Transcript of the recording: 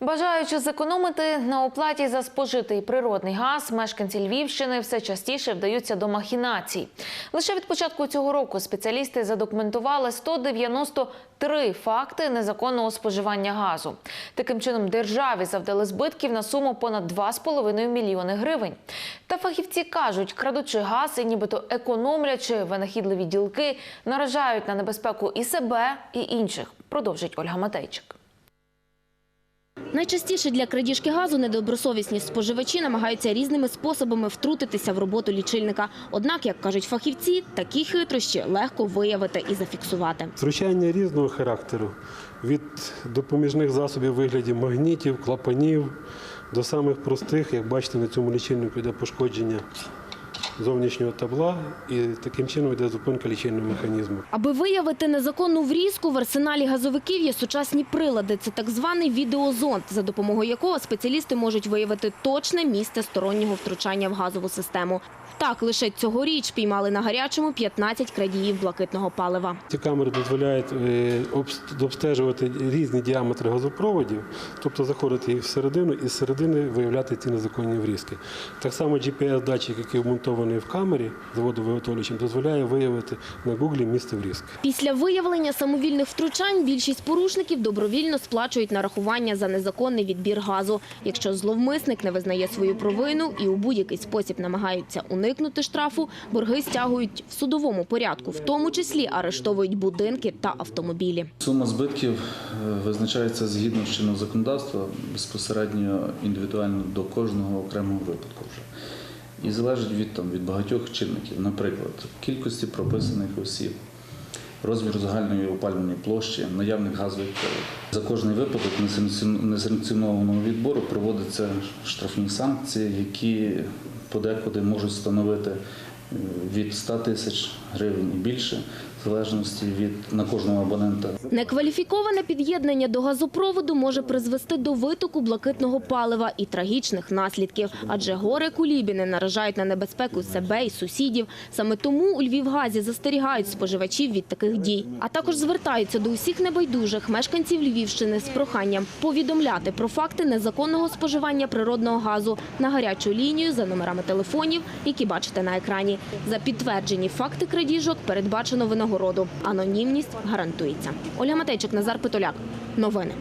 Бажаючи зекономити на оплаті за спожитий природний газ, мешканці Львівщини все частіше вдаються до махінацій. Лише від початку цього року спеціалісти задокументували 193 факти незаконного споживання газу. Таким чином, державі завдали збитків на суму понад 2,5 мільйони гривень. Та фахівці кажуть, крадучи газ і нібито економлячи винахідливі ділки, наражають на небезпеку і себе, і інших. Продовжить Ольга Матейчик. Найчастіше для крадіжки газу недобросовісні споживачі намагаються різними способами втрутитися в роботу лічильника. Однак, як кажуть фахівці, такі хитрощі легко виявити і зафіксувати. Втручання різного характеру від допоміжних засобів вигляді магнітів, клапанів до самих простих, як бачите, на цьому лічильнику йде пошкодження зовнішнього табла і таким чином йде зупинка лічильного механізму. Аби виявити незаконну врізку, в арсеналі газовиків є сучасні прилади. Це так званий відеозонд, за допомогою якого спеціалісти можуть виявити точне місце стороннього втручання в газову систему. Так, лише цьогоріч піймали на гарячому 15 крадіїв блакитного палива. Ці камери дозволяють е, обстежувати різні діаметри газопроводів, тобто заходити їх всередину і з середини виявляти ці незаконні врізки. Так само GPS-датчик, який вмонтований в камері з водовиготовлювачем, дозволяє виявити на гуглі місце врізки. Після виявлення самовільних втручань більшість порушників добровільно сплачують нарахування за незаконний відбір газу. Якщо зловмисник не визнає свою провину і у будь-який спосіб намагаються уникнути штрафу, борги стягують в судовому порядку, в тому числі арештовують будинки та автомобілі. Сума збитків е, визначається згідно з чинного законодавства безпосередньо індивідуально до кожного окремого випадку вже. І залежить від, там, від багатьох чинників, наприклад, кількості прописаних осіб, розміру загальної опалювальної площі, наявних газових прилад. За кожний випадок несанкціонованого відбору проводяться штрафні санкції, які подекуди можуть становити е, від 100 тисяч гривень і більше, залежності від на кожного абонента Некваліфіковане під'єднання до газопроводу може призвести до витоку блакитного палива і трагічних наслідків, адже гори кулібіни наражають на небезпеку себе і сусідів. Саме тому у Львівгазі застерігають споживачів від таких дій, а також звертаються до усіх небайдужих мешканців Львівщини з проханням повідомляти про факти незаконного споживання природного газу на гарячу лінію за номерами телефонів, які бачите на екрані. За підтверджені факти крадіжок передбачено винагороду. Анонімність гарантується. Ольга Матейчик, Назар Питоляк. Новини.